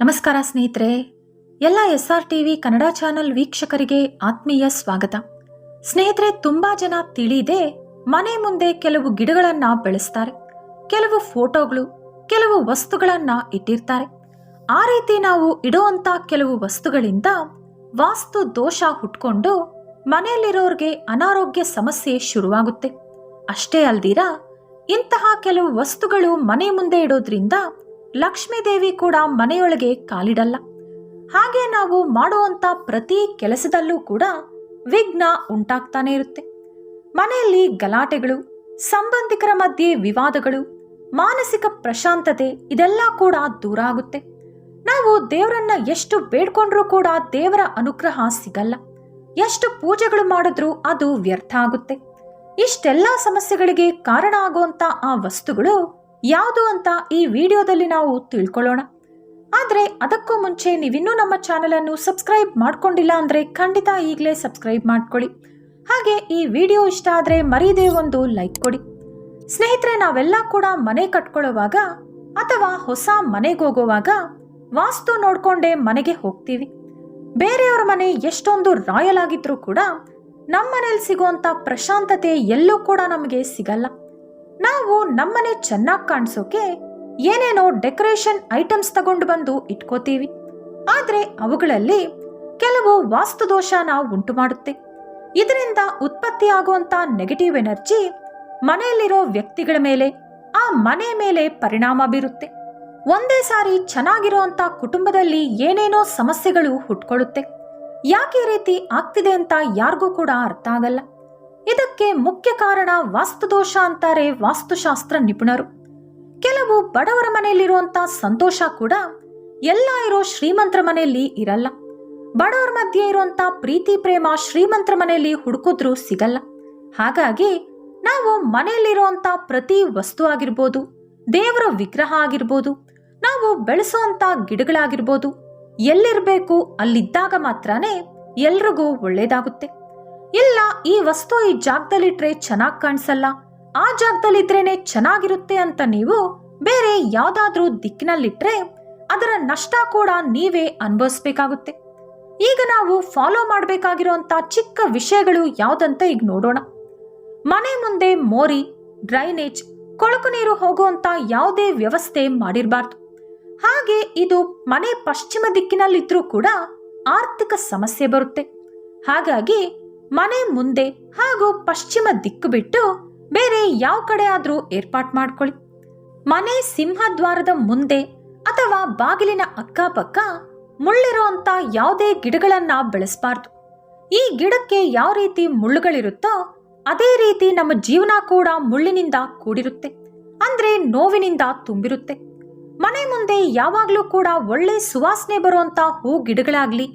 ನಮಸ್ಕಾರ ಸ್ನೇಹಿತರೆ, ಎಲ್ಲ S R TV Kannada channel ವೀಕ್ಷಕರಿಗೆ ಆತ್ಮೀಯ ಸ್ವಾಗತ. ಸ್ನೇಹಿತರೆ, ತುಂಬಾ ಜನ ತಿಳಿದೇ ಮನೆ ಮುಂದೆ ಕೆಲವು ಗಿಡಗಳನ್ನ ಬೆಳೆಸ್ತಾರೆ. ಕೆಲವು ಫೋಟೋಗಳು, ಕೆಲವು ವಸ್ತುಗಳನ್ನ ಇಟ್ಟಿರ್ತಾರೆ. ಆ ರೀತಿ ನಾವು ಇಡುವಂತ ಕೆಲವು ವಸ್ತುಗಳಿಂದ ವಾಸ್ತು ದೋಷ ಹುಟ್ಕೊಂಡು ಮನೆಯಲ್ಲಿರೋರಿಗೆ ಅನಾರೋಗ್ಯ ಸಮಸ್ಯೆ ಶುರುವಾಗುತ್ತೆ. ಅಷ್ಟೇ ಅಲ್ದಿರಾ, ಇಂತಹ ಕೆಲವು ವಸ್ತುಗಳು ಮನೆ ಮುಂದೆ ಇಡೋದ್ರಿಂದ ಲಕ್ಷ್ಮೀ ದೇವಿ ಕೂಡ ಮನೆಯೊಳಗೆ ಕಾಲಿಡಲ್ಲ. ಹಾಗೆ ನಾವು ಮಾಡುವಂತ ಪ್ರತಿ ಕೆಲಸದಲ್ಲೂ ಕೂಡ ವಿಘ್ನ ಉಂಟಾಗ್ತಾನೆ ಇರುತ್ತೆ. ಮನೆಯಲ್ಲಿ ಗಲಾಟೆಗಳು, ಸಂಬಂಧಿಕರ ಮಧ್ಯೆ ವಿವಾದಗಳು, ಮಾನಸಿಕ ಪ್ರಶಾಂತತೆ ಇದೆಲ್ಲ ಕೂಡ ದೂರ ಆಗುತ್ತೆ. ನಾವು ದೇವರನ್ನ ಎಷ್ಟು ಬೇಡ್ಕೊಂಡ್ರೂ ಕೂಡ ದೇವರ ಅನುಗ್ರಹ ಸಿಗಲ್ಲ. ಎಷ್ಟು ಪೂಜೆಗಳು ಮಾಡಿದ್ರೂ ಅದು ವ್ಯರ್ಥ ಆಗುತ್ತೆ. ಇಷ್ಟೆಲ್ಲ ಸಮಸ್ಯೆಗಳಿಗೆ ಕಾರಣ ಆಗುವಂತ ಆ ವಸ್ತುಗಳು ಯಾವುದು ಅಂತ ಈ ವಿಡಿಯೋದಲ್ಲಿ ನಾವು ತಿಳ್ಕೊಳ್ಳೋಣ. ಆದರೆ ಅದಕ್ಕೂ ಮುಂಚೆ ನೀವಿನ್ನೂ ನಮ್ಮ ಚಾನೆಲ್ ಅನ್ನು ಸಬ್ಸ್ಕ್ರೈಬ್ ಮಾಡ್ಕೊಂಡಿಲ್ಲ ಅಂದ್ರೆ ಖಂಡಿತ ಈಗಲೇ ಸಬ್ಸ್ಕ್ರೈಬ್ ಮಾಡ್ಕೊಳ್ಳಿ. ಹಾಗೆ ಈ ವಿಡಿಯೋ ಇಷ್ಟ ಆದರೆ ಮರೀದೇ ಒಂದು ಲೈಕ್ ಕೊಡಿ. ಸ್ನೇಹಿತರೆ, ನಾವೆಲ್ಲ ಕೂಡ ಮನೆ ಕಟ್ಕೊಳ್ಳೋವಾಗ ಅಥವಾ ಹೊಸ ಮನೆಗೆ ಹೋಗುವಾಗ ವಾಸ್ತು ನೋಡ್ಕೊಂಡೇ ಮನೆಗೆ ಹೋಗ್ತೀವಿ. ಬೇರೆಯವರ ಮನೆ ಎಷ್ಟೊಂದು ರಾಯಲ್ ಆಗಿದ್ರೂ ಕೂಡ ನಮ್ಮ ಮನೇಲಿ ಸಿಗುವಂತ ಪ್ರಶಾಂತತೆ ಎಲ್ಲೂ ಕೂಡ ನಮಗೆ ಸಿಗಲ್ಲ. ನಾವು ನಮ್ಮನೆ ಚೆನ್ನಾಗಿ ಕಾಣಿಸೋಕೆ ಏನೇನೋ ಡೆಕೋರೇಷನ್ ಐಟಮ್ಸ್ ತಗೊಂಡು ಬಂದು ಇಟ್ಕೋತೀವಿ. ಆದ್ರೆ ಅವುಗಳಲ್ಲಿ ಕೆಲವು ವಾಸ್ತುದೋಷನ ಉಂಟು ಮಾಡುತ್ತೆ ಇದರಿಂದ ಉತ್ಪತ್ತಿಯಾಗುವಂಥ ನೆಗೆಟಿವ್ ಎನರ್ಜಿ ಮನೆಯಲ್ಲಿರೋ ವ್ಯಕ್ತಿಗಳ ಮೇಲೆ, ಆ ಮನೆ ಮೇಲೆ ಪರಿಣಾಮ ಬೀರುತ್ತೆ. ಒಂದೇ ಸಾರಿ ಚೆನ್ನಾಗಿರುವಂತ ಕುಟುಂಬದಲ್ಲಿ ಏನೇನೋ ಸಮಸ್ಯೆಗಳು ಹುಟ್ಕೊಳ್ಳುತ್ತೆ. ಯಾಕೆ ರೀತಿ ಆಗ್ತಿದೆ ಅಂತ ಯಾರಿಗೂ ಕೂಡ ಅರ್ಥ ಆಗಲ್ಲ. ಇದಕ್ಕೆ ಮುಖ್ಯ ಕಾರಣ ವಾಸ್ತುದೋಷ ಅಂತಾರೆ ವಾಸ್ತುಶಾಸ್ತ್ರ ನಿಪುಣರು. ಕೆಲವು ಬಡವರ ಮನೆಯಲ್ಲಿರುವಂತ ಸಂತೋಷ ಕೂಡ ಎಲ್ಲ ಇರೋ ಶ್ರೀಮಂತರ ಮನೆಯಲ್ಲಿ ಇರಲ್ಲ. ಬಡವರ ಮಧ್ಯೆ ಇರುವಂತ ಪ್ರೀತಿ, ಪ್ರೇಮ ಶ್ರೀಮಂತರ ಮನೆಯಲ್ಲಿ ಹುಡುಕಿದ್ರೂ ಸಿಗಲ್ಲ. ಹಾಗಾಗಿ ನಾವು ಮನೆಯಲ್ಲಿರುವಂತ ಪ್ರತಿ ವಸ್ತು ಆಗಿರ್ಬೋದು, ದೇವರ ವಿಗ್ರಹ ಆಗಿರ್ಬೋದು, ನಾವು ಬೆಳೆಸುವಂತ ಗಿಡಗಳಾಗಿರ್ಬೋದು, ಎಲ್ಲಿರ್ಬೇಕು ಅಲ್ಲಿದ್ದಾಗ ಮಾತ್ರನೇ ಎಲ್ರಿಗೂ ಒಳ್ಳೇದಾಗುತ್ತೆ. ಇಲ್ಲ, ಈ ವಸ್ತು ಈ ಜಾಗದಲ್ಲಿಟ್ರೆ ಚೆನ್ನಾಗ್ ಕಾಣಿಸಲ್ಲ. ಆ ಜಾಗದಲ್ಲಿದ್ರೇನೆ ಚೆನ್ನಾಗಿರುತ್ತೆ ಅಂತ ನೀವು ಬೇರೆ ಯಾವ್ದಾದ್ರೂ ದಿಕ್ಕಿನಲ್ಲಿಟ್ರೆ ಅದರ ನಷ್ಟ ಕೂಡ ನೀವೇ ಅನುಭವಿಸ್ಬೇಕಾಗುತ್ತೆ. ಈಗ ನಾವು ಫಾಲೋ ಮಾಡಬೇಕಾಗಿರುವಂತ ಚಿಕ್ಕ ವಿಷಯಗಳು ಯಾವ್ದಂತ ಈಗ ನೋಡೋಣ. ಮನೆ ಮುಂದೆ ಮೋರಿ ಡ್ರೈನೇಜ್ ಕೊಳಕು ನೀರು ಹೋಗುವಂತ ಯಾವುದೇ ವ್ಯವಸ್ಥೆ ಮಾಡಿರಬಾರ್ದು. ಹಾಗೆ ಇದು ಮನೆ ಪಶ್ಚಿಮ ದಿಕ್ಕಿನಲ್ಲಿದ್ರೂ ಕೂಡ ಆರ್ಥಿಕ ಸಮಸ್ಯೆ ಬರುತ್ತೆ. ಹಾಗಾಗಿ ಮನೆ ಮುಂದೆ ಹಾಗೂ ಪಶ್ಚಿಮ ದಿಕ್ಕು ಬಿಟ್ಟು ಬೇರೆ ಯಾವ ಕಡೆ ಆದ್ರೂ ಏರ್ಪಾಟ್ ಮಾಡ್ಕೊಳ್ಳಿ. ಮನೆ ಸಿಂಹದ್ವಾರದ ಮುಂದೆ ಅಥವಾ ಬಾಗಿಲಿನ ಅಕ್ಕಪಕ್ಕ ಮುಳ್ಳಿರುವಂತ ಯಾವುದೇ ಗಿಡಗಳನ್ನ ಬೆಳೆಸಬಾರ್ದು. ಈ ಗಿಡಕ್ಕೆ ಯಾವ ರೀತಿ ಮುಳ್ಳುಗಳಿರುತ್ತೋ ಅದೇ ರೀತಿ ನಮ್ಮ ಜೀವನ ಕೂಡ ಮುಳ್ಳಿನಿಂದ ಕೂಡಿರುತ್ತೆ. ಅಂದ್ರೆ ನೋವಿನಿಂದ ತುಂಬಿರುತ್ತೆ. ಮನೆ ಮುಂದೆ ಯಾವಾಗಲೂ ಕೂಡ ಒಳ್ಳೆ ಸುವಾಸನೆ ಬರುವಂತ ಹೂ ಗಿಡಗಳಾಗ್ಲಿ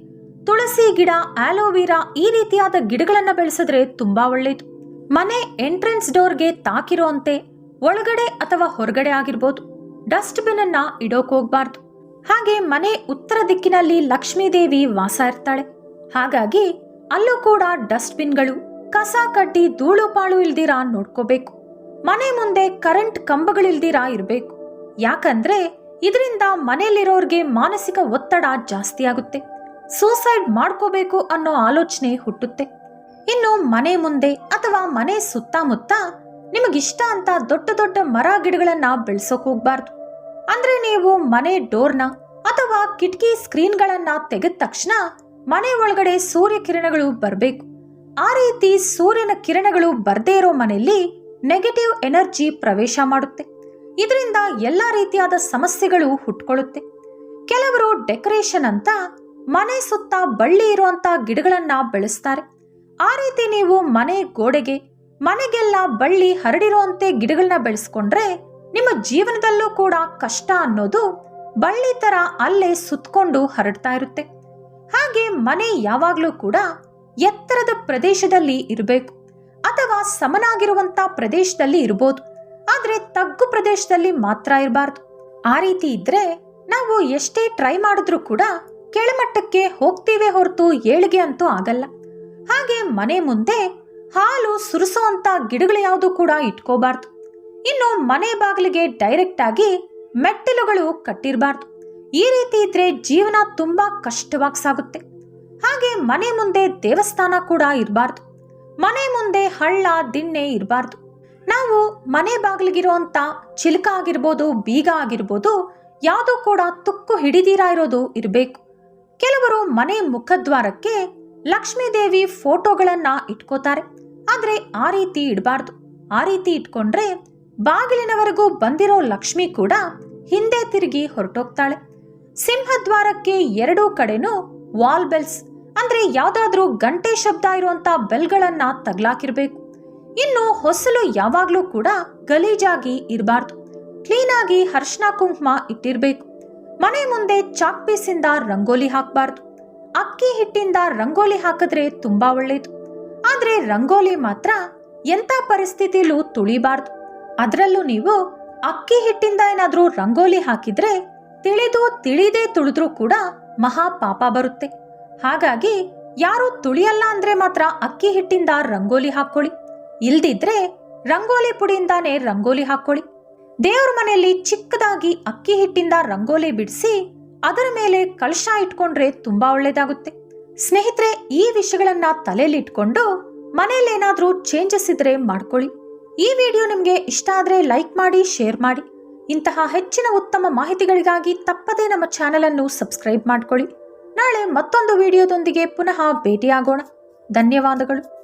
ತುಳಸಿ ಗಿಡ ಆಲೋವೆರಾ ಈ ರೀತಿಯಾದ ಗಿಡಗಳನ್ನ ಬೆಳೆಸಿದ್ರೆ ತುಂಬಾ ಒಳ್ಳೇದು. ಮನೆ ಎಂಟ್ರೆನ್ಸ್ ಡೋರ್ಗೆ ತಾಕಿರೋಂತೆ ಒಳಗಡೆ ಅಥವಾ ಹೊರಗಡೆ ಆಗಿರ್ಬೋದು. ಡಸ್ಟ್ ಬಿನ್ ಅನ್ನ ಇಡೋಕ್ ಹೋಗ್ಬಾರ್ದು. ಹಾಗೆ ಮನೆ ಉತ್ತರ ದಿಕ್ಕಿನಲ್ಲಿ ಲಕ್ಷ್ಮೀದೇವಿ ವಾಸ ಇರ್ತಾಳೆ. ಹಾಗಾಗಿ ಅಲ್ಲೂ ಕೂಡ ಡಸ್ಟ್ ಬಿನ್ಗಳು ಕಸ ಕಡ್ಡಿ ಧೂಳು ಪಾಳು ಇಲ್ದಿರಾ ನೋಡ್ಕೋಬೇಕು. ಮನೆ ಮುಂದೆ ಕರೆಂಟ್ ಕಂಬಗಳಿಲ್ದಿರಾ ಇರಬೇಕು. ಯಾಕಂದ್ರೆ ಇದರಿಂದ ಮನೆಯಲ್ಲಿರೋರ್ಗೆ ಮಾನಸಿಕ ಒತ್ತಡ ಜಾಸ್ತಿ ಆಗುತ್ತೆ. ಸೂಸೈಡ್ ಮಾಡ್ಕೋಬೇಕು ಅನ್ನೋ ಆಲೋಚನೆ ಹುಟ್ಟುತ್ತೆ. ಇನ್ನು ಮನೆ ಮುಂದೆ ಅಥವಾ ಮನೆ ಸುತ್ತಮುತ್ತ ನಿಮಗಿಷ್ಟ ಅಂತ ದೊಡ್ಡ ದೊಡ್ಡ ಮರ ಗಿಡಗಳನ್ನ ಬೆಳೆಸೋಕ್ ಹೋಗ್ಬಾರ್ದು. ಅಂದ್ರೆ ನೀವು ಮನೆ ಡೋರ್ನ ಅಥವಾ ಕಿಟಕಿ ಸ್ಕ್ರೀನ್ಗಳನ್ನ ತೆಗೆದ ತಕ್ಷಣ ಮನೆ ಒಳಗಡೆ ಸೂರ್ಯ ಕಿರಣಗಳು ಬರಬೇಕು. ಆ ರೀತಿ ಸೂರ್ಯನ ಕಿರಣಗಳು ಬರದೇ ಇರೋ ಮನೆಯಲ್ಲಿ ನೆಗೆಟಿವ್ ಎನರ್ಜಿ ಪ್ರವೇಶ ಮಾಡುತ್ತೆ. ಇದರಿಂದ ಎಲ್ಲ ರೀತಿಯಾದ ಸಮಸ್ಯೆಗಳು ಹುಟ್ಕೊಳ್ಳುತ್ತೆ. ಕೆಲವರು ಡೆಕೋರೇಷನ್ ಅಂತ ಮನೆ ಸುತ್ತ ಬಳ್ಳಿ ಇರುವಂತ ಗಿಡಗಳನ್ನ ಬೆಳೆಸ್ತಾರೆ. ಆ ರೀತಿ ನೀವು ಮನೆ ಗೋಡೆಗೆ, ಮನೆಗೆಲ್ಲ ಬಳ್ಳಿ ಹರಡಿರುವಂತೆ ಗಿಡಗಳನ್ನ ಬೆಳೆಸ್ಕೊಂಡ್ರೆ ನಿಮ್ಮ ಜೀವನದಲ್ಲೂ ಕೂಡ ಕಷ್ಟ ಅನ್ನೋದು ಬಳ್ಳಿ ತರ ಅಲ್ಲೇ ಸುತ್ತಕೊಂಡು ಹರಡ್ತಾ ಇರುತ್ತೆ. ಹಾಗೆ ಮನೆ ಯಾವಾಗಲೂ ಕೂಡ ಎತ್ತರದ ಪ್ರದೇಶದಲ್ಲಿ ಇರಬೇಕು. ಅಥವಾ ಸಮನಾಗಿರುವಂತ ಪ್ರದೇಶದಲ್ಲಿ ಇರಬಹುದು ಆದ್ರೆ ತಗ್ಗು ಪ್ರದೇಶದಲ್ಲಿ ಮಾತ್ರ ಇರಬಾರ್ದು. ಆ ರೀತಿ ಇದ್ರೆ ನಾವು ಎಷ್ಟೇ ಟ್ರೈ ಮಾಡಿದ್ರೂ ಕೂಡ ಕೆಳಮಟ್ಟಕ್ಕೆ ಹೋಗ್ತೀವೇ ಹೊರತು ಏಳಿಗೆ ಅಂತೂ ಆಗಲ್ಲ. ಹಾಗೆ ಮನೆ ಮುಂದೆ ಹಾಲು ಸುರಿಸುವಂತ ಗಿಡಗಳು ಯಾವುದು ಕೂಡ ಇಟ್ಕೋಬಾರ್ದು. ಇನ್ನು ಮನೆ ಬಾಗಿಲಿಗೆ ಡೈರೆಕ್ಟ್ ಆಗಿ ಮೆಟ್ಟಿಲುಗಳು ಕಟ್ಟಿರಬಾರ್ದು. ಈ ರೀತಿ ಇದ್ರೆ ಜೀವನ ತುಂಬಾ ಕಷ್ಟವಾಗಿ ಸಾಗುತ್ತೆ. ಹಾಗೆ ಮನೆ ಮುಂದೆ ದೇವಸ್ಥಾನ ಕೂಡ ಇರಬಾರ್ದು. ಮನೆ ಮುಂದೆ ಹಳ್ಳ, ದಿಣ್ಣೆ ಇರಬಾರ್ದು. ನಾವು ಮನೆ ಬಾಗಿಲಿಗಿರುವಂತ ಚಿಲಕ ಆಗಿರ್ಬೋದು, ಬೀಗ ಆಗಿರ್ಬೋದು, ಯಾವುದು ಕೂಡ ತುಕ್ಕು ಹಿಡಿದೀರಾ ಇರೋದು ಇರಬೇಕು. ಕೆಲವರು ಮನೆ ಮುಖದ್ವಾರಕ್ಕೆ ಲಕ್ಷ್ಮೀದೇವಿ ಫೋಟೋಗಳನ್ನ ಇಟ್ಕೋತಾರೆ. ಆದ್ರೆ ಆ ರೀತಿ ಇಡಬಾರ್ದು. ಆ ರೀತಿ ಇಟ್ಕೊಂಡ್ರೆ ಬಾಗಿಲಿನವರೆಗೂ ಬಂದಿರೋ ಲಕ್ಷ್ಮಿ ಕೂಡ ಹಿಂದೆ ತಿರುಗಿ ಹೊರಟೋಗ್ತಾಳೆ. ಸಿಂಹದ್ವಾರಕ್ಕೆ ಎರಡೂ ಕಡೆನೂ ವಾಲ್ ಬೆಲ್ಸ್, ಅಂದ್ರೆ ಯಾವ್ದಾದ್ರೂ ಗಂಟೆ ಶಬ್ದ ಇರುವಂತ ಬೆಲ್ಗಳನ್ನ ತಗ್ಲಾಕಿರ್ಬೇಕು. ಇನ್ನು ಹೊಸಲು ಯಾವಾಗ್ಲೂ ಕೂಡ ಗಲೀಜಾಗಿ ಇರಬಾರ್ದು. ಕ್ಲೀನಾಗಿ ಹರ್ಷಣ ಕುಂಕುಮ ಇಟ್ಟಿರ್ಬೇಕು. ಮನೆ ಮುಂದೆ ಚಾಕ್ ಪೀಸಿಂದ ರಂಗೋಲಿ ಹಾಕಬಾರ್ದು. ಅಕ್ಕಿ ಹಿಟ್ಟಿಂದ ರಂಗೋಲಿ ಹಾಕಿದ್ರೆ ತುಂಬಾ ಒಳ್ಳೇದು. ಆದ್ರೆ ರಂಗೋಲಿ ಮಾತ್ರ ಎಂಥ ಪರಿಸ್ಥಿತಿಲೂ ತುಳಿಬಾರ್ದು. ಅದರಲ್ಲೂ ನೀವು ಅಕ್ಕಿ ಹಿಟ್ಟಿಂದ ಏನಾದ್ರೂ ರಂಗೋಲಿ ಹಾಕಿದ್ರೆ ತಿಳಿದು ತಿಳಿದೇ ತುಳಿದ್ರೂ ಕೂಡ ಮಹಾ ಪಾಪ ಬರುತ್ತೆ. ಹಾಗಾಗಿ ಯಾರು ತುಳಿಯಲ್ಲ ಅಂದ್ರೆ ಮಾತ್ರ ಅಕ್ಕಿ ಹಿಟ್ಟಿಂದ ರಂಗೋಲಿ ಹಾಕೊಳ್ಳಿ ಇಲ್ದಿದ್ರೆ ರಂಗೋಲಿ ಪುಡಿಯಿಂದಾನೇ ರಂಗೋಲಿ ಹಾಕೊಳ್ಳಿ ದೇವ್ರ ಮನೆಯಲ್ಲಿ ಚಿಕ್ಕದಾಗಿ ಅಕ್ಕಿ ಹಿಟ್ಟಿಂದ ರಂಗೋಲಿ ಬಿಡಿಸಿ ಅದರ ಮೇಲೆ ಕಳಶ ಇಟ್ಕೊಂಡ್ರೆ ತುಂಬಾ ಒಳ್ಳೇದಾಗುತ್ತೆ. ಸ್ನೇಹಿತರೆ, ಈ ವಿಷಯಗಳನ್ನ ತಲೆಯಲ್ಲಿ ಇಟ್ಕೊಂಡು ಮನೇಲೇನಾದ್ರೂ ಚೇಂಜಸ್ ಇದ್ರೆ ಮಾಡ್ಕೊಳ್ಳಿ. ಈ ವಿಡಿಯೋ ನಿಮಗೆ ಇಷ್ಟ ಆದ್ರೆ ಲೈಕ್ ಮಾಡಿ ಶೇರ್ ಮಾಡಿ. ಇಂತಹ ಹೆಚ್ಚಿನ ಉತ್ತಮ ಮಾಹಿತಿಗಳಿಗಾಗಿ ತಪ್ಪದೇ ನಮ್ಮ ಚಾನೆಲ್ ಅನ್ನು ಸಬ್ಸ್ಕ್ರೈಬ್ ಮಾಡ್ಕೊಳ್ಳಿ. ನಾಳೆ ಮತ್ತೊಂದು ವಿಡಿಯೋದೊಂದಿಗೆ ಪುನಃ ಭೇಟಿಯಾಗೋಣ. ಧನ್ಯವಾದಗಳು.